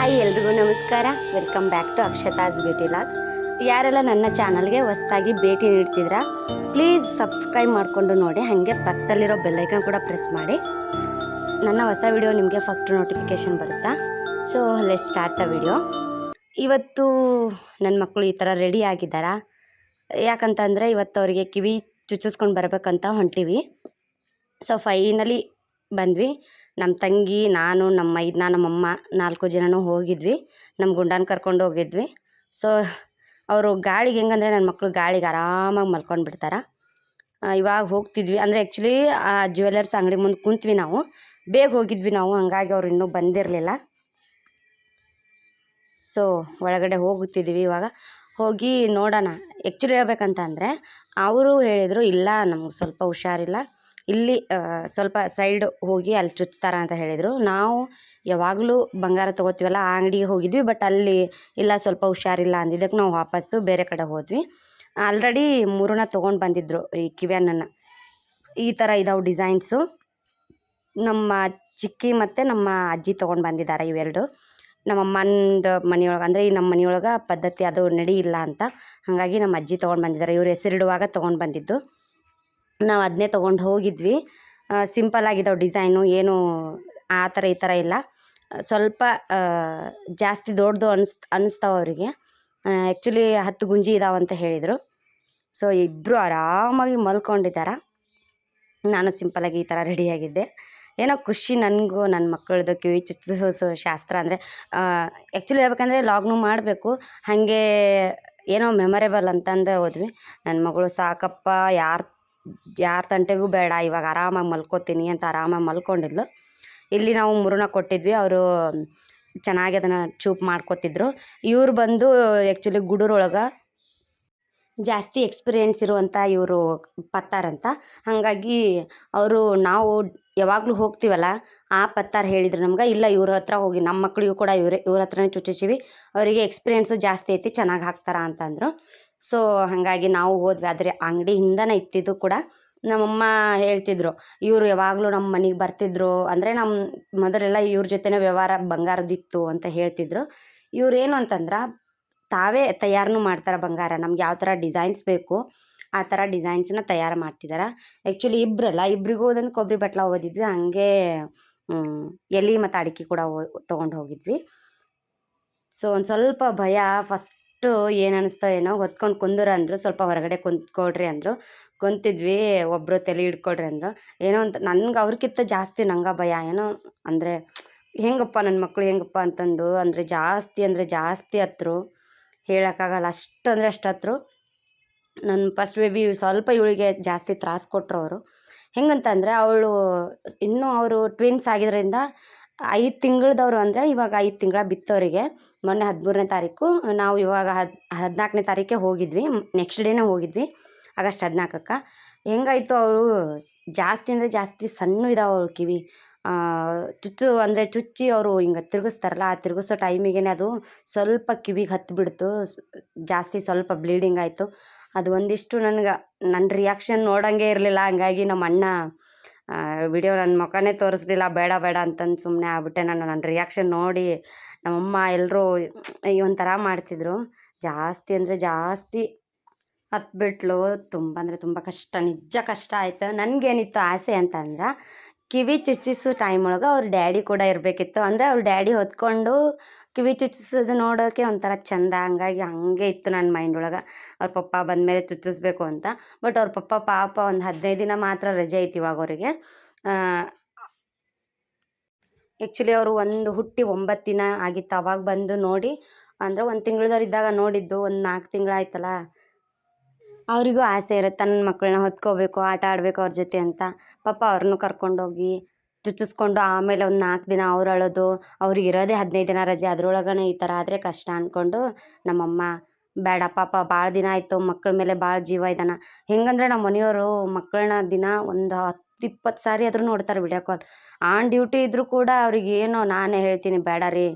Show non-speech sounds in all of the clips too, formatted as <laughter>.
Hi ಎಲ್ರಿಗೂ ನಮಸ್ಕಾರ. Welcome back to Akshata's beauty logs ಯಾರೆಲ್ಲ ನನ್ನ ಚಾನಲ್ಗೆ ಹೊಸ್ದಾಗಿ ಭೇಟಿ ನೀಡ್ತಿದ್ರ ಪ್ಲೀಸ್ ಸಬ್ಸ್ಕ್ರೈಬ್ ಮಾಡಿಕೊಂಡು ನೋಡಿ, ಹಾಗೆ ಪಕ್ಕದಲ್ಲಿರೋ ಬೆಲ್ಲೈಕನ್ ಕೂಡ ಪ್ರೆಸ್ ಮಾಡಿ. ನನ್ನ ಹೊಸ ವಿಡಿಯೋ ನಿಮಗೆ ಫಸ್ಟ್ ನೋಟಿಫಿಕೇಷನ್ ಬರುತ್ತಾ? ಸೊ ಅಲ್ಲೇ ಸ್ಟಾರ್ಟ್ ದ ವಿಡಿಯೋ ಇವತ್ತು ನನ್ನ ಮಕ್ಕಳು ಈ ಥರ ರೆಡಿ ಆಗಿದ್ದಾರಾ? ಯಾಕಂತಂದರೆ ಇವತ್ತು ಅವರಿಗೆ ಕಿವಿ ಚುಚ್ಚಿಸ್ಕೊಂಡು ಬರಬೇಕಂತ ಹೊಂಟೀವಿ. ಸೊ ಫೈನಲಿ ಬಂದ್ವಿ. ನಮ್ಮ ತಂಗಿ, ನಾನು, ನಮ್ಮ ಮೈದ್ನ ನಮ್ಮಮ್ಮ ನಾಲ್ಕು ಜನನೂ ಹೋಗಿದ್ವಿ. ನಮ್ಮ ಗುಂಡನ ಕರ್ಕೊಂಡು ಹೋಗಿದ್ವಿ. ಸೊ ಅವರು ಗಾಳಿಗೆ ಹೆಂಗಂದ್ರೆ ನನ್ನ ಮಕ್ಕಳು ಗಾಳಿಗೆ ಆರಾಮಾಗಿ ಮಲ್ಕೊಂಡು ಬಿಡ್ತಾರೆ. ಇವಾಗ ಹೋಗ್ತಿದ್ವಿ. ಅಂದರೆ ಆ್ಯಕ್ಚುಲಿ ಆ ಜ್ಯುವೆಲರ್ಸ್ ಅಂಗಡಿ ಮುಂದೆ ಕುಂತ್ವಿ ನಾವು. ಬೇಗ ಹೋಗಿದ್ವಿ ನಾವು. ಹಂಗಾಗಿ ಅವ್ರು ಇನ್ನೂ ಬಂದಿರಲಿಲ್ಲ. ಸೊ ಒಳಗಡೆ ಹೋಗುತ್ತಿದ್ವಿ ಇವಾಗ. ಹೋಗಿ ನೋಡೋಣ. ಆ್ಯಕ್ಚುಲಿ ಹೇಳ್ಬೇಕಂತ ಅಂದರೆ, ಅವರು ಹೇಳಿದರು, ಇಲ್ಲ, ನಮ್ಗೆ ಸ್ವಲ್ಪ ಹುಷಾರಿಲ್ಲ. ಇಲ್ಲಿ ಸ್ವಲ್ಪ ಸೈಡ್ ಹೋಗಿ ಅಲ್ಲಿ ಚುಚ್ತಾರ ಅಂತ ಹೇಳಿದರು. ನಾವು ಯಾವಾಗಲೂ ಬಂಗಾರ ತೊಗೋತೀವಲ್ಲ, ಆ ಅಂಗಡಿಗೆ ಹೋಗಿದ್ವಿ, ಬಟ್ ಅಲ್ಲಿ ಇಲ್ಲ, ಸ್ವಲ್ಪ ಹುಷಾರಿಲ್ಲ ಅಂದಿದ್ದಕ್ಕೆ ನಾವು ವಾಪಸ್ಸು ಬೇರೆ ಕಡೆ ಹೋದ್ವಿ. ಆಲ್ರೆಡಿ ಮೂರನ್ನ ತೊಗೊಂಡು ಬಂದಿದ್ದರು ಈ ಕಿವ್ಯಾನನ್ನು ಈ ಥರ ಇದಾವೆ ಡಿಸೈನ್ಸು. ನಮ್ಮ ಚಿಕ್ಕಿ ಮತ್ತು ನಮ್ಮ ಅಜ್ಜಿ ತೊಗೊಂಡು ಬಂದಿದ್ದಾರೆ ಇವೆರಡು. ನಮ್ಮ ಅಮ್ಮಂದು ಮನೆಯೊಳಗೆ, ಅಂದರೆ ಈ ನಮ್ಮ ಮನೆಯೊಳಗೆ ಪದ್ಧತಿ ಅದು ನಡೆಯಿಲ್ಲ ಅಂತ. ಹಾಗಾಗಿ ನಮ್ಮ ಅಜ್ಜಿ ತೊಗೊಂಡು ಬಂದಿದ್ದಾರೆ. ಇವ್ರು ಹೆಸರಿಡುವಾಗ ತೊಗೊಂಡು ಬಂದಿದ್ದು. ನಾವು ಅದನ್ನೇ ತೊಗೊಂಡು ಹೋಗಿದ್ವಿ. ಸಿಂಪಲ್ ಆಗಿದ್ದಾವೆ ಡಿಸೈನು, ಏನು ಆ ಥರ ಈ ಥರ ಇಲ್ಲ. ಸ್ವಲ್ಪ ಜಾಸ್ತಿ ದೊಡ್ಡದು ಅನ್ಸ್ ಅನ್ನಿಸ್ತಾವೆ ಅವರಿಗೆ. ಆ್ಯಕ್ಚುಲಿ ಹತ್ತು ಗುಂಜಿ ಇದಾವಂತ ಹೇಳಿದರು. ಸೊ ಇಬ್ಬರು ಆರಾಮಾಗಿ ಮಲ್ಕೊಂಡಿದ್ದಾರೆ ನಾನು ಸಿಂಪಲಾಗಿ ಈ ಥರ ರೆಡಿಯಾಗಿದ್ದೆ ಏನೋ ಖುಷಿ ನನಗೂ ನನ್ನ ಮಕ್ಕಳದು, ಕಿವಿ ಚುಚ್ಚಿಸೋ ಶಾಸ್ತ್ರ ಅಂದರೆ ಆ್ಯಕ್ಚುಲಿ ಹೇಳ್ಬೇಕಂದ್ರೆ ಲಾಗ್ನು ಮಾಡಬೇಕು. ಹಾಗೆ ಏನೋ ಮೆಮೊರೇಬಲ್ ಅಂತಂದು ಹೋದ್ವಿ. ನನ್ನ ಮಗಳು ಸಾಕಪ್ಪ, ಯಾರ ಯಾರ ತಂಟೆಗೂ ಬೇಡ, ಇವಾಗ ಆರಾಮಾಗಿ ಮಲ್ಕೋತೀನಿ ಅಂತ ಆರಾಮಾಗಿ ಮಲ್ಕೊಂಡಿದ್ಲು. ಇಲ್ಲಿ ನಾವು ಮುರುಣ ಕೊಟ್ಟಿದ್ವಿ, ಅವರು ಚೆನ್ನಾಗಿ ಅದನ್ನು ಚೂಪ್ ಮಾಡ್ಕೊತಿದ್ರು. ಇವ್ರು ಬಂದು ಆ್ಯಕ್ಚುಲಿ ಗುಡೂರೊಳಗೆ ಜಾಸ್ತಿ ಎಕ್ಸ್ಪೀರಿಯೆನ್ಸ್ ಇರುವಂಥ ಇವರು ಪತ್ತಾರಂತ. ಹಾಗಾಗಿ ಅವರು ನಾವು ಯಾವಾಗಲೂ ಹೋಗ್ತೀವಲ್ಲ, ಆ ಪತ್ತಾರ್ ಹೇಳಿದ್ರು ನಮ್ಗೆ, ಇಲ್ಲ ಇವ್ರ ಹತ್ರ ಹೋಗಿ ನಮ್ಮ ಮಕ್ಕಳಿಗೂ ಕೂಡ ಇವರೇ, ಇವ್ರ ಹತ್ರನೇ ಚುಚ್ಚಿಸಿವಿ ಅವರಿಗೆ ಎಕ್ಸ್ಪೀರಿಯೆನ್ಸು ಜಾಸ್ತಿ ಐತಿ, ಚೆನ್ನಾಗಿ ಹಾಕ್ತಾರ ಅಂತಂದರು ಸೊ ಹಾಗಾಗಿ ನಾವು ಹೋದ್ವಿ. ಆದರೆ ಅಂಗಡಿ ಹಿಂದನೇ ಇತ್ತಿದ್ದು ಕೂಡ ನಮ್ಮಮ್ಮ ಹೇಳ್ತಿದ್ರು. ಇವರು ಯಾವಾಗಲೂ ನಮ್ಮ ಮನೆಗೆ ಬರ್ತಿದ್ರು. ಅಂದರೆ ನಮ್ಮ ಮೊದಲೆಲ್ಲ ಇವ್ರ ಜೊತೆನೇ ವ್ಯವಹಾರ ಬಂಗಾರದಿತ್ತು ಅಂತ ಹೇಳ್ತಿದ್ರು. ಇವ್ರೇನು ಅಂತಂದ್ರೆ ತಾವೇ ತಯಾರನು ಮಾಡ್ತಾರೆ ಬಂಗಾರ. ನಮ್ಗೆ ಯಾವ ಥರ ಡಿಸೈನ್ಸ್ ಬೇಕು, ಆ ಥರ ಡಿಸೈನ್ಸ್ನ ತಯಾರು ಮಾಡ್ತಿದ್ದಾರೆ ಆ್ಯಕ್ಚುಲಿ ಇಬ್ಬರಲ್ಲ ಇಬ್ಬರಿಗೂ ಒಂದೊಂದು ಕೊಬ್ಬರಿ ಬಟ್ಲ ಓದಿದ್ವಿ. ಹಂಗೆ ಎಲೆ ಮತ್ತು ಅಡಿಕೆ ಕೂಡ ತೊಗೊಂಡು ಹೋಗಿದ್ವಿ. ಸೊ ಒಂದು ಸ್ವಲ್ಪ ಭಯ. ಫಸ್ಟು ಏನು ಅನಿಸ್ತೋ ಏನೋ ಹೊತ್ಕೊಂಡು ಕುಂದ್ರ ಅಂದರು, ಸ್ವಲ್ಪ ಹೊರಗಡೆ ಕುಂತ್ಕೊಡ್ರಿ ಅಂದರು. ಕುಂತಿದ್ವಿ ಒಬ್ಬರು ತಲೆ ಹಿಡ್ಕೊಳ್ರಿ ಅಂದರು. ಏನೋ ಅಂತ ನನ್ಗೆ ಅವ್ರಿಗಿಂತ ಜಾಸ್ತಿ ನಂಗೆ ಭಯ. ಏನೋ ಅಂದರೆ, ಹೆಂಗಪ್ಪ ನನ್ನ ಮಕ್ಕಳು ಹೆಂಗಪ್ಪ ಅಂತಂದು, ಅಂದರೆ ಜಾಸ್ತಿ ಅಂದರೆ ಜಾಸ್ತಿ ಹತ್ರು. ಹೇಳೋಕ್ಕಾಗಲ್ಲ, ಅಷ್ಟು ಅಂದರೆ ಅಷ್ಟು ಹತ್ರು. ನನ್ನ ಫಸ್ಟ್ ಬೇಬಿ ಸ್ವಲ್ಪ ಇವಳಿಗೆ ಜಾಸ್ತಿ ತ್ರಾಸು ಕೊಟ್ಟರು ಅವರು. ಹೆಂಗಂತಂದರೆ, ಅವಳು ಇನ್ನೂ ಅವರು ಟ್ವಿನ್ಸ್ ಆಗಿದ್ದರಿಂದ ಐದು ತಿಂಗಳದವ್ರು ಅಂದರೆ ಇವಾಗ ಐದು ತಿಂಗಳ ಬಿತ್ತವರಿಗೆ ಮೊನ್ನೆ ಹದಿಮೂರನೇ ತಾರೀಕು, ನಾವು ಇವಾಗ ಹದ್, ಹದಿನಾಲ್ಕನೇ ತಾರೀಕೆ ಹೋಗಿದ್ವಿ ನೆಕ್ಸ್ಟ್ ಡೇನೇ ಹೋಗಿದ್ವಿ, ಆಗಸ್ಟ್ ಹದಿನಾಲ್ಕಕ್ಕೆ. ಹೆಂಗಾಯಿತು ಅವರು ಜಾಸ್ತಿ ಅಂದರೆ ಜಾಸ್ತಿ ಸಣ್ಣ ಇದಾವೆ ಅವ್ರ ಕಿವಿ. ಚುಚ್ಚು ಅಂದರೆ ಚುಚ್ಚಿ ಅವರು ಹಿಂಗೆ ತಿರುಗಿಸ್ತಾರಲ್ಲ, ಆ ತಿರುಗಿಸೋ ಟೈಮಿಗೆ ಅದು ಸ್ವಲ್ಪ ಕಿವಿಗೆ ಹತ್ತು ಬಿಡ್ತು ಜಾಸ್ತಿ ಸ್ವಲ್ಪ ಬ್ಲೀಡಿಂಗ್ ಆಯಿತು. ಅದು ಒಂದಿಷ್ಟು ನನಗೆ ನನ್ನ ರಿಯಾಕ್ಷನ್ ನೋಡೋಂಗೆ ಇರಲಿಲ್ಲ, ಹಂಗಾಗಿ ನಮ್ಮ ಅಣ್ಣ ವಿಡಿಯೋ ನನ್ನ ಮುಖನೇ ತೋರಿಸ್ಲಿಲ್ಲ, ಬೇಡ ಬೇಡ ಅಂತಂದು ಸುಮ್ಮನೆ ಆಗ್ಬಿಟ್ಟೆ ನಾನು ನನ್ನ ರಿಯಾಕ್ಷನ್ ನೋಡಿ ನಮ್ಮಮ್ಮ ಎಲ್ಲರೂ ಒಂಥರ ಮಾಡ್ತಿದ್ರು. ಜಾಸ್ತಿ ಅಂದರೆ ಜಾಸ್ತಿ ಹತ್ಬಿಟ್ಲು ತುಂಬ ಅಂದರೆ ತುಂಬ ಕಷ್ಟ, ನಿಜ ಕಷ್ಟ ಆಯಿತು. ನನಗೇನಿತ್ತು ಆಸೆ ಅಂತಂದ್ರೆ ಕಿವಿ ಚುಚ್ಚಿಸೋ ಟೈಮ್ ಒಳಗೆ ಅವ್ರ ಡ್ಯಾಡಿ ಕೂಡ ಇರಬೇಕಿತ್ತು. ಅಂದರೆ ಅವ್ರ ಡ್ಯಾಡಿ ಹೊತ್ಕೊಂಡು ಕಿವಿ ಚುಚ್ಚಿಸೋದು ನೋಡೋಕೆ ಒಂಥರ ಚಂದ. ಹಂಗಾಗಿ ಹಂಗೆ ಇತ್ತು ನನ್ನ ಮೈಂಡ್ ಒಳಗೆ ಅವ್ರ ಪಪ್ಪ ಬಂದಮೇಲೆ ಚುಚ್ಚಿಸ್ಬೇಕು ಅಂತ. ಬಟ್ ಅವ್ರ ಪಪ್ಪ ಪಾಪ ಒಂದು ಹದಿನೈದು ದಿನ ಮಾತ್ರ ರಜೆ ಐತಿ ಇವಾಗ ಅವರಿಗೆ. ಆ್ಯಕ್ಚುಲಿ ಅವರು ಒಂದು ಹುಟ್ಟಿ ಒಂಬತ್ತು ದಿನ ಆಗಿತ್ತು. ಅವಾಗ ಬಂದು ನೋಡಿ, ಅಂದರೆ ಒಂದು ತಿಂಗಳದವ್ರು ಇದ್ದಾಗ ನೋಡಿದ್ದು, ಒಂದು ನಾಲ್ಕು ತಿಂಗಳಾಯ್ತಲ್ಲ ಅವರಿಗೂ ಆಸೆ ಇರುತ್ತೆ ತನ್ನ ಮಕ್ಕಳನ್ನ ಹೊತ್ಕೋಬೇಕು, ಆಟ ಆಡಬೇಕು ಅವ್ರ ಜೊತೆ ಅಂತ. ಪಾಪ ಅವ್ರನ್ನೂ ಕರ್ಕೊಂಡೋಗಿ ಚುಚ್ಚಿಸ್ಕೊಂಡು ಆಮೇಲೆ ಒಂದು ನಾಲ್ಕು ದಿನ ಅವ್ರು ಅಳೋದು ಅವ್ರಿಗೆ ಇರೋದೇ ಹದಿನೈದು ದಿನ ರಜೆ. ಅದ್ರೊಳಗೇ ಈ ಥರ ಆದರೆ ಕಷ್ಟ ಅಂದ್ಕೊಂಡು ನಮ್ಮಮ್ಮ ಬೇಡ ಪಾಪ ಭಾಳ ದಿನ ಆಯಿತು ಮಕ್ಕಳ ಮೇಲೆ ಭಾಳ ಜೀವ ಇದ್ದಾನೆ ಹೆಂಗಂದ್ರೆ ನಮ್ಮ ಮನೆಯವರು ಮಕ್ಕಳನ್ನ ದಿನ ಒಂದು ಹತ್ತು ಇಪ್ಪತ್ತು ಸಾರಿ ಆದರೂ ನೋಡ್ತಾರೆ ವಿಡಿಯೋ ಕಾಲ್. ಆನ್ ಡ್ಯೂಟಿ ಇದ್ದರೂ ಕೂಡ ಅವ್ರಿಗೆ ಏನೋ ನಾನೇ ಹೇಳ್ತೀನಿ ಬೇಡ ರೀ,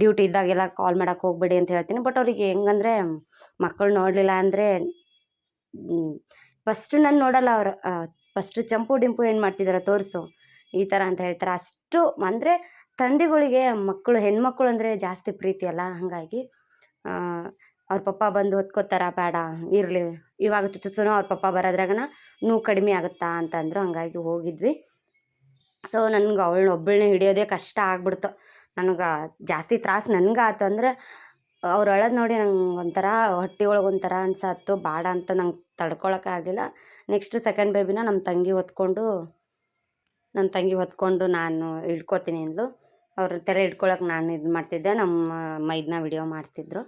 ಡ್ಯೂಟಿ ಇದ್ದಾಗೆಲ್ಲ ಕಾಲ್ ಮಾಡೋಕೆ ಹೋಗ್ಬೇಡಿ ಅಂತ ಹೇಳ್ತೀನಿ. ಬಟ್ ಅವ್ರಿಗೆ ಹೆಂಗಂದ್ರೆ ಮಕ್ಕಳು ನೋಡಲಿಲ್ಲ ಅಂದರೆ ಫಸ್ಟು ನಾನು ನೋಡಲ್ಲ ಅವ್ರು ಫಸ್ಟು ಚಂಪು ಡಿಂಪು ಏನು ಮಾಡ್ತಿದ್ದಾರೆ ತೋರಿಸು. ಈ ಥರ ಅಂತ ಹೇಳ್ತಾರೆ. ಅಷ್ಟು ಅಂದರೆ ತಂದೆಗಳಿಗೆ ಮಕ್ಕಳು, ಹೆಣ್ಮಕ್ಳು ಅಂದರೆ ಜಾಸ್ತಿ ಪ್ರೀತಿ ಅಲ್ಲ ಹಾಗಾಗಿ. ಅವ್ರ ಪಪ್ಪ ಬಂದು ಹೊತ್ಕೋತಾರ? ಬೇಡ, ಇರಲಿ. ಇವಾಗ ತುತ್ತೂ ಅವ್ರ ಪಪ್ಪ ಬರೋದ್ರಾಗನ ನೋವು ಕಡಿಮೆ ಆಗುತ್ತಾ ಅಂತಂದರು ಹಂಗಾಗಿ ಹೋಗಿದ್ವಿ. ಸೊ ನನ್ಗೆ ಅವಳನ್ನ ಒಬ್ಬಳನ್ನೇ ಹಿಡಿಯೋದೇ ಕಷ್ಟ ಆಗ್ಬಿಡ್ತು. ನನಗೆ ಜಾಸ್ತಿ ತ್ರಾಸು ನನಗೆ ಆತು ಅಂದ್ರೆ ಅವ್ರು ಅಳೋದು ನೋಡಿ ನಂಗೆ ಒಂಥರ ಹೊಟ್ಟೆ ಒಳಗೆ ಒಂಥರ ಅನ್ಸತ್ತು ಬೇಡ ಅಂತ ನಂಗೆ ತಡ್ಕೊಳಕ್ಕೆ ಆಗಲಿಲ್ಲ. ನೆಕ್ಸ್ಟ್ ಸೆಕೆಂಡ್ ಬೇಬಿನ ನಮ್ಮ ತಂಗಿ ಹೊತ್ಕೊಂಡು ನಮ್ಮ ತಂಗಿ ಹೊತ್ಕೊಂಡು ನಾನು ಹಿಡ್ಕೊತೀನಿ ಅಂದ್ಲು. ಅವ್ರ ತಲೆ ಹಿಡ್ಕೊಳಕ್ಕೆ ನಾನು ಇದು ಮಾಡ್ತಿದ್ದೆ. ನಮ್ಮ ಮೈದನ ವಿಡಿಯೋ ಮಾಡ್ತಿದ್ರು.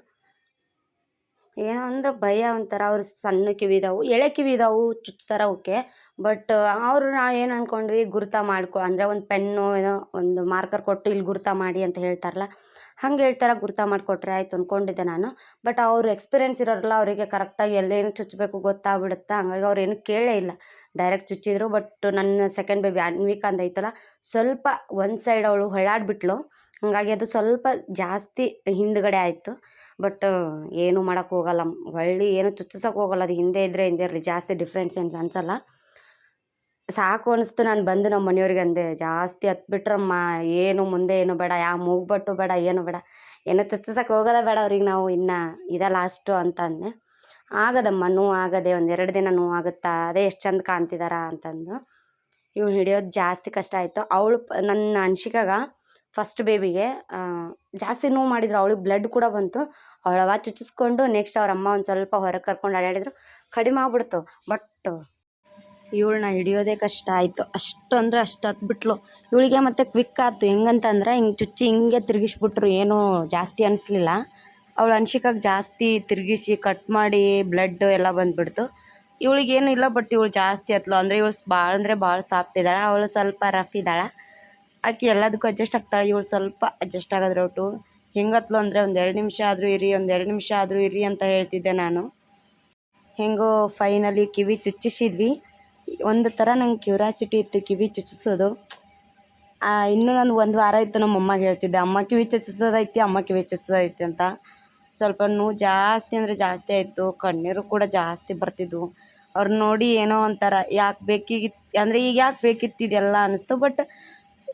ಏನೋ ಅಂದ್ರೆ ಭಯ ಒಂಥರ, ಅವ್ರು ಸಣ್ಣ ಕಿವಿ ಇದಾವೆ, ಎಳೆ ಕಿವಿ ಇದಾವೆ ಚುಚ್ತಾರ ಅವಕ್ಕೆ ಬಟ್ ಅವರು ನಾವು ಏನು ಅಂದ್ಕೊಂಡ್ವಿ ಗುರ್ತ ಮಾಡ್ಕೊ, ಅಂದರೆ ಒಂದು ಪೆನ್ನು, ಏನೋ ಒಂದು ಮಾರ್ಕರ್ ಕೊಟ್ಟು ಇಲ್ಲಿ ಗುರ್ತ ಮಾಡಿ ಅಂತ ಹೇಳ್ತಾರಲ್ಲ, ಹಂಗೆ ಹೇಳ್ತಾರೆ, ಗುರ್ತ ಮಾಡಿಕೊಟ್ರೆ ಆಯಿತು ಅಂದ್ಕೊಂಡಿದ್ದೆ ನಾನು. ಬಟ್ ಅವರು ಎಕ್ಸ್ಪೀರಿಯೆನ್ಸ್ ಇರೋರಲ್ಲ ಅವರಿಗೆ ಕರೆಕ್ಟಾಗಿ ಎಲ್ಲೇನು ಚುಚ್ಚಬೇಕು ಗೊತ್ತಾಗ್ಬಿಡುತ್ತೆ? ಹಂಗಾಗಿ ಅವ್ರು ಏನು ಕೇಳೇ ಇಲ್ಲ. ಡೈರೆಕ್ಟ್ ಚುಚ್ಚಿದ್ರು ಬಟ್ ನನ್ನ ಸೆಕೆಂಡ್ ಬೇಬಿ ಅನ್ವಿಕಾ ಅಂತ ಐತಲ್ಲ, ಸ್ವಲ್ಪ ಒಂದು ಸೈಡ್ ಅವಳು ಹೊಳ್ಳಾಡ್ಬಿಟ್ಲು. ಹಾಗಾಗಿ ಅದು ಸ್ವಲ್ಪ ಜಾಸ್ತಿ ಹಿಂದುಗಡೆ ಆಯಿತು. ಬಟ್ ಏನು ಮಾಡೋಕೆ ಹೋಗಲ್ಲ. ಹೊಳ್ಳಿ ಏನು ಚುಚ್ಚಿಸೋಕೆ ಹೋಗಲ್ಲ. ಅದು ಹಿಂದೆ ಇದ್ದರೆ ಹಿಂದೆ ಇರಲಿ. ಜಾಸ್ತಿ ಡಿಫ್ರೆನ್ಸ್ ಏನು ಅನ್ಸಲ್ಲ. ಸಾಕು ಅನಿಸ್ತು. ನಾನು ಬಂದು ನಮ್ಮ ಮನೆಯವ್ರಿಗೆ ಅಂದೆ, ಜಾಸ್ತಿ ಹತ್ಬಿಟ್ರಮ್ಮ. ಏನು ಮುಂದೆ ಏನು ಬೇಡ. ಯಾವ ಮೂಗ್ಬಟ್ಟು ಬೇಡ, ಏನು ಬೇಡ. ಏನೋ ಚುಚ್ಚಿಸೋಕೆ ಹೋಗೋದೇ ಬೇಡ ಅವ್ರಿಗೆ ನಾವು ಇನ್ನು ಇದೇ ಲಾಸ್ಟು ಅಂತ ಅಂದೆ. ಆಗದಮ್ಮ, ನೋವು ಆಗದೆ ಒಂದೆರಡು ದಿನ ನೋವು ಆಗುತ್ತಾ? ಅದೇ ಎಷ್ಟು ಚಂದ ಕಾಣ್ತಿದಾರ? ಅಂತಂದು. ಇವ್ನು ಹಿಡಿಯೋದು ಜಾಸ್ತಿ ಕಷ್ಟ ಆಯಿತು. ಅವಳು ನನ್ನ ಅನ್ಶಿಕಾಗ ಫಸ್ಟ್ ಬೇಬಿಗೆ ಜಾಸ್ತಿ ನೋವು ಮಾಡಿದ್ರು, ಅವಳಿಗೆ ಬ್ಲಡ್ ಕೂಡ ಬಂತು. ಅವಳವ ಚುಚ್ಚಿಸ್ಕೊಂಡು ನೆಕ್ಸ್ಟ್ ಅವ್ರ ಅಮ್ಮ ಒಂದು ಸ್ವಲ್ಪ ಹೊರಗೆ ಕರ್ಕೊಂಡು ಅಡ್ಯಾಡಿದ್ರು. ಕಡಿಮೆ ಆಗ್ಬಿಡ್ತು ಬಟ್ ಇವಳನ್ನ ಹಿಡಿಯೋದೇ ಕಷ್ಟ ಆಯಿತು. ಅಷ್ಟು ಅಂದರೆ ಅಷ್ಟು ಹತ್ಬಿಟ್ಲು. ಇವಳಿಗೆ ಮತ್ತೆ ಕ್ವಿಕ್ ಆಯ್ತು. ಹೆಂಗಂತಂದ್ರೆ ಹಿಂಗೆ ಚುಚ್ಚಿ ಹಿಂಗೆ ತಿರುಗಿಸ್ಬಿಟ್ರು, ಏನೂ ಜಾಸ್ತಿ ಅನಿಸ್ಲಿಲ್ಲ. ಅವಳು ಅನ್ಶಿಕಾಗಿ ಜಾಸ್ತಿ ತಿರುಗಿಸಿ ಕಟ್ ಮಾಡಿ ಬ್ಲಡ್ ಎಲ್ಲ ಬಂದುಬಿಡ್ತು. ಇವಳಿಗೇನು ಇಲ್ಲ ಬಟ್ ಇವಳು ಜಾಸ್ತಿ ಹತ್ಲು. ಅಂದರೆ ಇವಳು ಭಾಳ ಅಂದರೆ ಭಾಳ ಸಾಫ್ಟ್ ಇದ್ದಾಳೆ. ಅವಳು ಸ್ವಲ್ಪ ರಫ್ ಇದ್ದಾಳೆ. ಆಕೆ ಎಲ್ಲದಕ್ಕೂ ಅಡ್ಜಸ್ಟ್ ಆಗ್ತಾಳೆ. ಇವಳು ಸ್ವಲ್ಪ ಅಡ್ಜಸ್ಟ್ ಆಗೋದ್ರ ಒಟ್ಟು. ಹೆಂಗತ್ಲು ಅಂದರೆ ಒಂದು ಎರಡು ನಿಮಿಷ ಆದರೂ ಇರಿ, ಒಂದು ಎರಡು ನಿಮಿಷ ಆದರೂ ಇರಿ ಅಂತ ಹೇಳ್ತಿದ್ದೆ ನಾನು. ಹೆಂಗೋ ಫೈನಲಿ ಕಿವಿ ಚುಚ್ಚಿಸಿದ್ವಿ. ಒಂದು ಥರ ನಂಗೆ ಕ್ಯೂರಾಸಿಟಿ ಇತ್ತು ಕಿವಿ ಚುಚ್ಚಿಸೋದು. ಇನ್ನೂ ನಾನು ಒಂದು ವಾರ ಇತ್ತು ನಮ್ಮ ಅಮ್ಮಗೆ ಹೇಳ್ತಿದ್ದೆ, ಅಮ್ಮ ಕಿವಿ ಚುಚ್ಚಿಸೋದೈತಿ, ಅಮ್ಮ ಕಿವಿ ಚುಚ್ಚಿಸೋದೈತಿ ಅಂತ. ಸ್ವಲ್ಪ ನೋವು ಜಾಸ್ತಿ ಅಂದರೆ ಜಾಸ್ತಿ ಆಯಿತು. ಕಣ್ಣೀರು ಕೂಡ ಜಾಸ್ತಿ ಬರ್ತಿದ್ವು. ಅವ್ರು ನೋಡಿ ಏನೋ ಒಂಥರ ಯಾಕೆ ಬೇಕಿಗಿತ್ತು ಅಂದರೆ ಈಗ ಯಾಕೆ ಬೇಕಿತ್ತು ಇದೆಲ್ಲ ಅನ್ನಿಸ್ತು ಬಟ್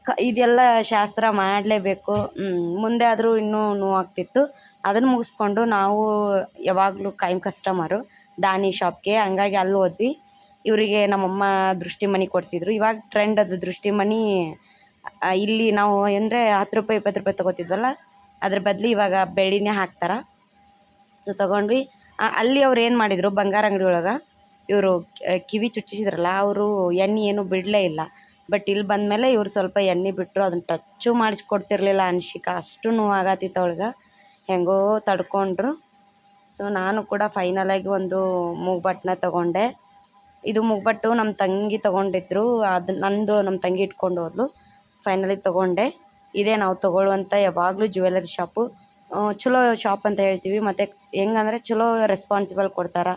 ಕ, ಇದೆಲ್ಲ ಶಾಸ್ತ್ರ ಮಾಡಲೇಬೇಕು. ಮುಂದೆ ಆದರೂ ಇನ್ನೂ ನೋವಾಗ್ತಿತ್ತು. ಅದನ್ನು ಮುಗಿಸ್ಕೊಂಡು ನಾವು ಯಾವಾಗಲೂ ಕೈಮ್ ಕಸ್ಟಮರು ದಾನಿ ಶಾಪ್ಗೆ ಹಂಗಾಗಿ ಅಲ್ಲಿ ಹೋದ್ವಿ. ಇವರಿಗೆ ನಮ್ಮಮ್ಮ ದೃಷ್ಟಿ ಮನಿ ಕೊಡಿಸಿದ್ರು. ಇವಾಗ ಟ್ರೆಂಡ್ ಅದು ದೃಷ್ಟಿ ಮನಿ ಇಲ್ಲಿ ನಾವು ಅಂದರೆ ಹತ್ತು ರೂಪಾಯಿ, ಇಪ್ಪತ್ತು ರೂಪಾಯಿ ತೊಗೋತಿದ್ವಲ್ಲ, ಅದ್ರ ಬದಲು ಇವಾಗ ಬೆಳ್ಳಿನೇ ಹಾಕ್ತಾರೆ. ಸೊ ತೊಗೊಂಡ್ವಿ. ಅಲ್ಲಿ ಅವ್ರು ಏನು ಮಾಡಿದರು, ಬಂಗಾರ ಅಂಗಡಿ ಒಳಗೆ ಇವರು, ಕಿವಿ ಚುಚ್ಚಿಸಿದ್ರಲ್ಲ, ಅವರು ಎಣ್ಣೆ ಏನು ಬಿಡಲೇ ಇಲ್ಲ. ಬಟ್ ಇಲ್ಲಿ ಬಂದಮೇಲೆ ಇವ್ರು ಸ್ವಲ್ಪ ಎಣ್ಣೆ ಬಿಟ್ಟರು ಅದನ್ನು ಟಚ್ಚು ಮಾಡಿಸ್ಕೊಡ್ತಿರ್ಲಿಲ್ಲ ಅನ್ಶಿಕಾ. ಅಷ್ಟು ನೋವಾಗತ್ತಿತ್ತು ಅವಳಿಗೆ. ಹೆಂಗೋ ತಡ್ಕೊಂಡ್ರು. ಸೊ ನಾನು ಕೂಡ ಫೈನಲಾಗಿ ಒಂದು ಮೂಗ್ಬಟ್ಟನ್ನ ತಗೊಂಡೆ. ಇದು ಮೂಗ್ಬಟ್ಟು ನಮ್ಮ ತಂಗಿ ತೊಗೊಂಡಿದ್ರು. ಅದು ನಂದು ನಮ್ಮ ತಂಗಿ ಇಟ್ಕೊಂಡು ಹೋದ್ಲು. ಫೈನಲಿ ತೊಗೊಂಡೆ. ಇದೇ ನಾವು ತೊಗೊಳ್ಳುವಂಥ ಯಾವಾಗಲೂ ಜ್ಯುವೆಲರಿ ಶಾಪು ಚಲೋ ಶಾಪ್ ಅಂತ ಹೇಳ್ತೀವಿ. ಮತ್ತು ಹೆಂಗಂದ್ರೆ ಚಲೋ ರೆಸ್ಪಾನ್ಸಿಬಲ್ ಕೊಡ್ತಾರೆ.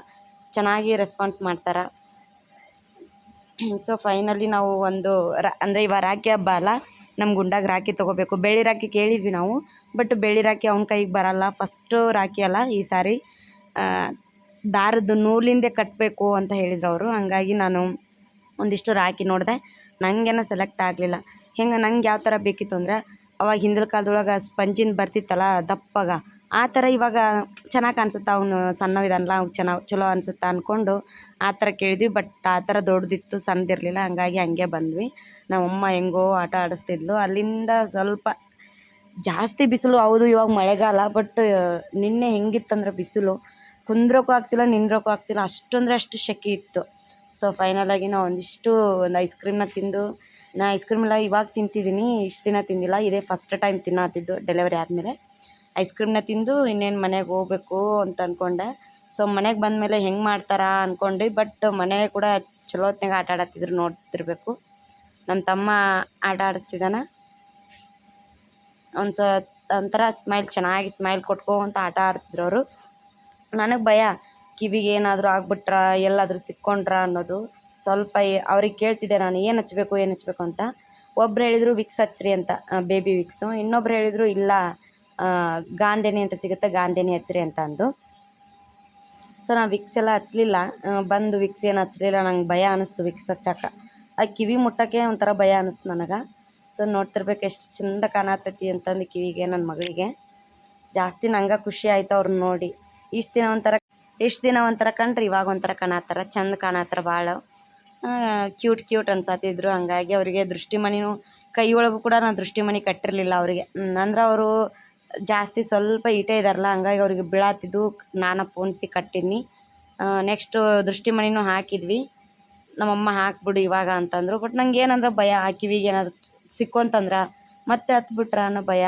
ಚೆನ್ನಾಗಿ ರೆಸ್ಪಾನ್ಸ್ ಮಾಡ್ತಾರೆ. <clears throat> ಸೊ ಫೈನಲಿ ನಾವು ಒಂದು ರಾ, ಅಂದರೆ ಇವಾಗ ರಾಖಿ ಹಬ್ಬ ಅಲ್ಲ ನಮ್ಮ ಗುಂಡಾಗ ರಾಖಿ ತೊಗೋಬೇಕು. ಬೆಳ್ಳಿ ರಾಖಿ ಕೇಳಿದ್ವಿ ನಾವು ಬಟ್ ಬೆಳ್ಳಿ ರಾಖಿ ಅವ್ನ ಕೈಗೆ ಬರೋಲ್ಲ. ಫಸ್ಟು ರಾಖಿ ಅಲ್ಲ ಈ ಸಾರಿ. ದಾರದ್ದು ನೂಲಿಂದೆ ಕಟ್ಟಬೇಕು ಅಂತ ಹೇಳಿದ್ರು ಅವರು. ಹಂಗಾಗಿ ನಾನು ಒಂದಿಷ್ಟು ರಾಖಿ ನೋಡಿದೆ. ನನಗೇನೋ ಸೆಲೆಕ್ಟ್ ಆಗಲಿಲ್ಲ. ಹೆಂಗೆ, ನಂಗೆ ಯಾವ ಥರ ಬೇಕಿತ್ತು ಅಂದರೆ, ಅವಾಗ ಹಿಂದಿನ ಕಾಲದೊಳಗೆ ಸ್ಪಂಜಿನ ಬರ್ತಿತ್ತಲ್ಲ, ದಪ್ಪಗ. ಆ ಥರ ಇವಾಗ ಚೆನ್ನಾಗಿ ಕಾಣಿಸುತ್ತೆ ಅವನು ಸಣ್ಣವಿದಾನಲ್ಲ ಅವ್ನು ಚೆನ್ನಾಗಿ ಚಲೋ ಅನಿಸುತ್ತೆ ಅಂದ್ಕೊಂಡು ಆ ಥರ ಕೇಳಿದ್ವಿ. ಬಟ್ ಆ ಥರ ದೊಡ್ಡದಿತ್ತು, ಸಣ್ಣದಿರಲಿಲ್ಲ. ಹಂಗಾಗಿ ಹಂಗೆ ಬಂದ್ವಿ. ನಮ್ಮಮ್ಮ ಹೆಂಗೋ ಆಟ ಆಡಿಸ್ತಿದ್ಲು. ಅಲ್ಲಿಂದ ಸ್ವಲ್ಪ ಜಾಸ್ತಿ ಬಿಸಿಲು, ಹೌದು, ಇವಾಗ ಮಳೆಗಾಲ ಬಟ್ ನಿನ್ನೆ ಹೆಂಗಿತ್ತಂದ್ರೆ ಬಿಸಿಲು. ಕುಂದ್ರೋಕು ಆಗ್ತಿಲ್ಲ, ನಿಂದ್ರೋಕು ಆಗ್ತಿಲ್ಲ. ಅಷ್ಟು ಅಂದರೆ ಅಷ್ಟು ಶೆಕೆ ಇತ್ತು. ಸೊ ಫೈನಲಾಗಿ ನಾವು ಒಂದಿಷ್ಟು ಒಂದು ಐಸ್ ಕ್ರೀಮ್ನ ತಿಂದು, ನಾ ಐಸ್ ಕ್ರೀಮ್ ಎಲ್ಲ ಇವಾಗ ತಿಂತಿದ್ದೀನಿ. ಇಷ್ಟು ದಿನ ತಿಂದಿಲ್ಲ. ಇದೇ ಫಸ್ಟ್ ಟೈಮ್ ತಿನ್ನತ್ತಿದ್ದು ಡೆಲಿವರಿ ಆದಮೇಲೆ. ಐಸ್ ಕ್ರೀಮ್ನ ತಿಂದು ಇನ್ನೇನು ಮನೆಗೆ ಹೋಗ್ಬೇಕು ಅಂತ ಅಂದ್ಕೊಂಡೆ ಸೊ ಮನೆಗೆ ಬಂದಮೇಲೆ ಹೆಂಗೆ ಮಾಡ್ತಾರಾ ಅಂದ್ಕೊಂಡು ಬಟ್ ಮನೆ ಕೂಡ ಚಲೋ ಹೊತ್ನಾಗ ಆಟ ಆಡತ್ತಿದ್ರು ನೋಡ್ತಿರ್ಬೇಕು. ನಮ್ಮ ತಮ್ಮ ಆಟ ಆಡಿಸ್ತಿದ್ದಾನೆ ಒಂದು ಸ, ಒಂಥರ ಸ್ಮೈಲ್ ಚೆನ್ನಾಗಿ ಸ್ಮೈಲ್ ಕೊಟ್ಕೊಂತ ಆಟ ಆಡ್ತಿದ್ರು ಅವರು. ನನಗೆ ಭಯ, ಕಿವಿಗೆ ಏನಾದರೂ ಆಗ್ಬಿಟ್ರ, ಎಲ್ಲಾದರೂ ಸಿಕ್ಕೊಂಡ್ರಾ ಅನ್ನೋದು. ಸ್ವಲ್ಪ ಅವ್ರಿಗೆ ಕೇಳ್ತಿದ್ದೆ ನಾನು, ಏನು ಹಚ್ಬೇಕು ಏನು ಹಚ್ಬೇಕು ಅಂತ. ಒಬ್ರು ಹೇಳಿದರು ವಿಕ್ಸ್ ಹಚ್ರಿ ಅಂತ ಬೇಬಿ ವಿಕ್ಸು ಇನ್ನೊಬ್ರು ಹೇಳಿದರು ಇಲ್ಲ ಗಾಂಧೇನಿ ಅಂತ ಸಿಗುತ್ತೆ, ಗಾಂಧೇನಿ ಹಚ್ಚಿರಿ ಅಂತ ಅಂದು. ಸೊ ನಾನು ವಿಕ್ಸ್ ಎಲ್ಲ ಹಚ್ಚಲಿಲ್ಲ ಬಂದು ವಿಕ್ಸ್ ಏನು ಹಚ್ಚಲಿಲ್ಲ ನಂಗೆ ಭಯ ಅನ್ನಿಸ್ತು ವಿಕ್ಸ್ ಹಚ್ಚಕ್ಕೆ ಆ ಕಿವಿ ಮುಟ್ಟೋಕ್ಕೆ ಒಂಥರ ಭಯ ಅನ್ನಿಸ್ತು ನನಗೆ. ಸೊ ನೋಡ್ತಿರ್ಬೇಕು ಎಷ್ಟು ಚಂದ ಕಾಣತೈತಿ ಅಂತಂದು ಕಿವಿಗೆ ನನ್ನ ಮಗಳಿಗೆ. ಜಾಸ್ತಿ ನಂಗೆ ಖುಷಿ ಆಯ್ತು ಅವ್ರನ್ನ ನೋಡಿ. ಇಷ್ಟು ದಿನ ಒಂಥರ, ಎಷ್ಟು ದಿನ ಒಂಥರ ಕಂಡ್ರೆ ಇವಾಗ ಒಂಥರ ಕಾಣತ್ತಾರ ಚಂದ ಕಾಣತ್ತಾರ ಭಾಳ ಕ್ಯೂಟ್ ಕ್ಯೂಟ್ ಅನ್ಸತ್ತಿದ್ರು ಹಂಗಾಗಿ ಅವರಿಗೆ ದೃಷ್ಟಿಮಣಿನೂ, ಕೈ ಒಳಗೂ ಕೂಡ ನಾನು ದೃಷ್ಟಿಮಣಿ ಕಟ್ಟಿರಲಿಲ್ಲ ಅವರಿಗೆ. ಅಂದ್ರೆ ಅವರು ಜಾಸ್ತಿ ಸ್ವಲ್ಪ ಈಟೆ ಇದಾರಲ್ಲ, ಹಂಗಾಗಿ ಅವ್ರಿಗೆ ಬೀಳಾತಿದ್ದು ನಾನು ಪೋಣಿಸಿ ಕಟ್ಟಿದ್ನಿ. ನೆಕ್ಸ್ಟು ದೃಷ್ಟಿಮಣಿನೂ ಹಾಕಿದ್ವಿ. ನಮ್ಮಮ್ಮ ಹಾಕಿಬಿಡು ಇವಾಗ ಅಂತಂದರು. ಬಟ್ ನಂಗೆ ಏನಂದ್ರೆ ಭಯ, ಆ ಕಿವಿಗೆ ಏನಾದ್ರು ಸಿಕ್ಕೊಂತಂದ್ರೆ ಮತ್ತೆ ಹತ್ಬಿಟ್ರ ಅನ್ನೋ ಭಯ.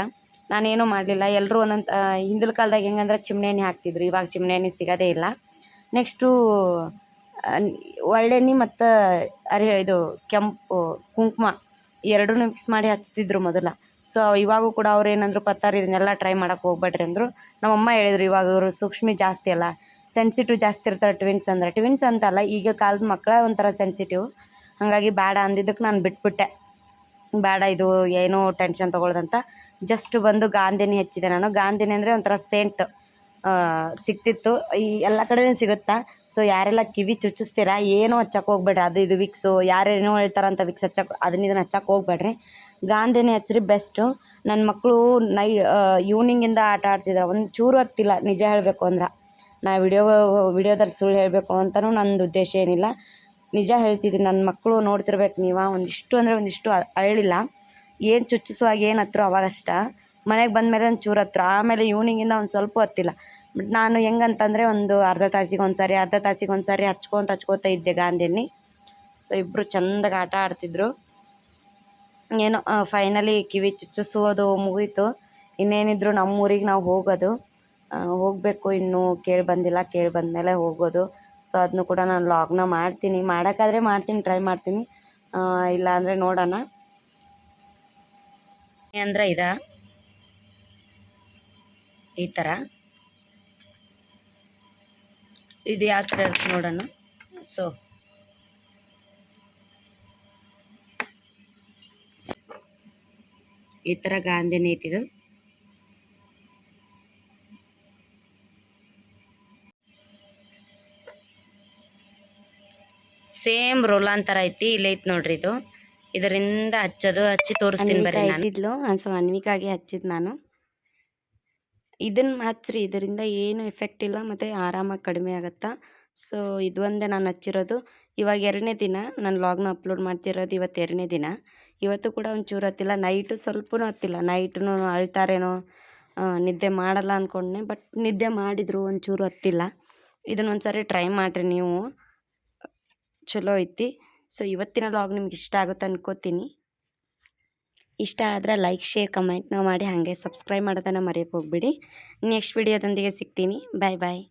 ನಾನೇನು ಮಾಡಲಿಲ್ಲ. ಎಲ್ಲರೂ ಒಂದೊಂದು ಹಿಂದಿನ ಕಾಲ್ದಾಗ ಹೆಂಗಂದ್ರೆ ಚಿಮ್ನಿ ಎಣ್ಣೆ ಹಾಕ್ತಿದ್ರು. ಇವಾಗ ಚಿಮ್ನಿ ಎಣ್ಣೆ ಸಿಗೋದೇ ಇಲ್ಲ. ನೆಕ್ಸ್ಟು ಒಳ್ಳೆಣ್ಣೆ ಮತ್ತು ಅರಿ, ಇದು ಕೆಂಪು ಕುಂಕುಮ ಎರಡೂ ಮಿಕ್ಸ್ ಮಾಡಿ ಹಚ್ತಿದ್ರು ಮೊದಲು. ಸೊ ಇವಾಗೂ ಕೂಡ ಅವ್ರು ಏನಂದ್ರು, ಪತ್ತಾರ, ಇದನ್ನೆಲ್ಲ ಟ್ರೈ ಮಾಡಕ್ಕೆ ಹೋಗ್ಬೇಡ್ರಿ ಅಂದರು. ನಮ್ಮಮ್ಮ ಹೇಳಿದ್ರು, ಇವಾಗ ಅವರು ಸೂಕ್ಷ್ಮಿ ಜಾಸ್ತಿ ಅಲ್ಲ ಸೆನ್ಸಿಟಿವ್ ಜಾಸ್ತಿ ಇರ್ತಾರೆ ಟ್ವಿನ್ಸ್ ಅಂದ್ರೆ. ಟ್ವಿನ್ಸ್ ಅಂತಲ್ಲ ಈಗ ಕಾಲದ ಮಕ್ಕಳ ಒಂಥರ ಸೆನ್ಸಿಟಿವ್ ಹಾಗಾಗಿ ಬೇಡ ಅಂದಿದ್ದಕ್ಕೆ ನಾನು ಬಿಟ್ಬಿಟ್ಟೆ. ಬೇಡ ಇದು ಏನೋ ಟೆನ್ಷನ್ ತೊಗೊಳ್ದಂತ. ಜಸ್ಟ್ ಬಂದು ಗಾಂಧಿನಿ ಹೆಚ್ಚಿದೆ ನಾನು. ಗಾಂಧಿನಿ ಅಂದರೆ ಒಂಥರ ಸೇಂಟ್ ಸಿಕ್ತಿತ್ತು. ಈ ಎಲ್ಲ ಕಡೆನೂ ಸಿಗುತ್ತಾ? ಸೊ ಯಾರೆಲ್ಲ ಕಿವಿ ಚುಚ್ಚಿಸ್ತೀರಾ? ಏನೂ ಹಚ್ಚಕ್ಕೆ ಹೋಗ್ಬೇಡ್ರಿ. ಅದು ಇದು ವಿಕ್ಸು. ಯಾರೇನೋ ಹೇಳ್ತಾರಂತ ವಿಕ್ಸ್ ಹಚ್ಚಕ್ಕೆ ಅದನ್ನ ಇದನ್ನ ಹಚ್ಚಕ್ಕೆ ಹೋಗ್ಬೇಡ್ರಿ. ಗಾಂಧಿನಿ ಹಚ್ಚಿರಿ ಬೆಸ್ಟು. ನನ್ನ ಮಕ್ಕಳು ನೈ ಈವ್ನಿಂಗಿಂದ ಆಟ ಆಡ್ತಿದ್ರು. ಒಂದು ಚೂರು ಹತ್ತಿಲ್ಲ, ನಿಜ ಹೇಳಬೇಕು ಅಂದ್ರೆ. ನಾ ವಿಡಿಯೋ, ವಿಡಿಯೋದಲ್ಲಿ ಸುಳ್ಳು ಹೇಳಬೇಕು ಅಂತಲೂ ನಂದು ಉದ್ದೇಶ ಏನಿಲ್ಲ. ನಿಜ ಹೇಳ್ತಿದ್ದೀನಿ ನನ್ನ ಮಕ್ಕಳು ನೋಡ್ತಿರ್ಬೇಕು ನೀವು? ಒಂದಿಷ್ಟು ಅಂದರೆ ಒಂದಿಷ್ಟು ಅರಳಿಲ್ಲ ಏನು ಚುಚ್ಚಿಸುವಾಗ ಏನು ಹತ್ರೋ ಅವಾಗಷ್ಟ. ಮನೆಗೆ ಬಂದಮೇಲೆ ಒಂದು ಚೂರು ಹತ್ರ. ಆಮೇಲೆ ಇವ್ನಿಂಗಿಂದ ಒಂದು ಸ್ವಲ್ಪ ಹೊತ್ತಿಲ್ಲ. ಬಟ್ ನಾನು ಹೆಂಗಂತಂದರೆ ಒಂದು ಅರ್ಧ ತಾಸಿಗೆ ಒಂದು ಸಾರಿ ಅರ್ಧ ತಾಸಿಗೆ ಒಂದು ಸಾರಿ ಹಚ್ಕೊತ ಹಚ್ಕೋತ ಇದ್ದೆ ಗಾಂಧಿನಿ ಸೊ ಇಬ್ಬರು ಚಂದಾಗಿ ಆಟ ಆಡ್ತಿದ್ರು. ಏನೋ ಫೈನಲಿ ಕಿವಿ ಚುಚ್ಚಿಸೋದು ಮುಗೀತು. ಇನ್ನೇನಿದ್ರು ನಮ್ಮೂರಿಗೆ ನಾವು ಹೋಗೋದು. ಹೋಗಬೇಕು ಇನ್ನೂ, ಕೇಳಿ ಬಂದಿಲ್ಲ, ಕೇಳಿ ಬಂದಮೇಲೆ ಹೋಗೋದು. ಸೊ ಅದನ್ನು ಕೂಡ ನಾನು ಲಾಗ್ನ ಮಾಡ್ತೀನಿ. ಮಾಡೋಕ್ಕಾದ್ರೆ ಮಾಡ್ತೀನಿ ಟ್ರೈ ಮಾಡ್ತೀನಿ. ಇಲ್ಲ ಅಂದರೆ ನೋಡೋಣ. ಅಂದರೆ ಇದಾ. ಈ ಥರ ಇದು ಯಾವ ಥರ ಇರುತ್ತೆ ನೋಡೋಣ. ಸೊ ಈ ಥರ ಗಾಂಧಿನಿ ಐತಿದು ಸೇಮ್ ರೋಲಾನ್ ಥರ ಐತಿ ಇಲ್ಲಿ ಐತಿ ನೋಡ್ರಿ ಇದು. ಇದರಿಂದ ಹಚ್ಚೋದು ಹಚ್ಚಿ ತೋರಿಸ್ತೀನಿ ಬರೀ ಇದ್ಲು ಸೊ ಅನ್ವಿಕಾಗೆ ಹಚ್ಚಿದ್ ನಾನು. ಇದನ್ನ ಹಚ್ಚಿರಿ ಇದರಿಂದ ಏನು ಎಫೆಕ್ಟ್ ಇಲ್ಲ, ಮತ್ತು ಆರಾಮಾಗಿ ಕಡಿಮೆ ಆಗುತ್ತಾ? ಸೊ ಇದು ಒಂದೇ ನಾನು ಹಚ್ಚಿರೋದು, ಇವಾಗ ಎರಡನೇ ದಿನ ನಾನು ಲಾಗ್ನ ಅಪ್ಲೋಡ್ ಮಾಡ್ತಿರೋದು ಇವತ್ತು ಎರಡನೇ ದಿನ. ಇವತ್ತು ಕೂಡ ಒಂಚೂರು ಹತ್ತಿಲ್ಲ ನೈಟು ಸ್ವಲ್ಪನೂ ಹತ್ತಿಲ್ಲ. ನೈಟು ಅಳ್ತಾರೇನೋ ನಿದ್ದೆ ಮಾಡಲ್ಲ ಅಂದ್ಕೊಂಡೆ ಬಟ್ ನಿದ್ದೆ ಮಾಡಿದ್ರು ಒಂಚೂರು ಹತ್ತಿಲ್ಲ. ಇದನ್ನ ಸಾರಿ ಟ್ರೈ ಮಾಡಿರಿ ನೀವು. ಚಲೋ ಐತಿ. ಸೊ ಇವತ್ತಿನ ಲಾಗ್ ನಿಮ್ಗೆ ಇಷ್ಟ ಆಗುತ್ತೆ ಅನ್ಕೋತೀನಿ. ಇಷ್ಟ ಆದರೆ ಲೈಕ್ ಶೇರ್ ಕಮೆಂಟ್ನ ಮಾಡಿ ಹಾಗೆ ಸಬ್ಸ್ಕ್ರೈಬ್ ಮಾಡೋದನ್ನು ಮರೆಯೋಕೆ ಹೋಗ್ಬಿಡಿ. ನೆಕ್ಸ್ಟ್ ವಿಡಿಯೋದೊಂದಿಗೆ ಸಿಗ್ತೀನಿ. ಬಾಯ್ ಬಾಯ್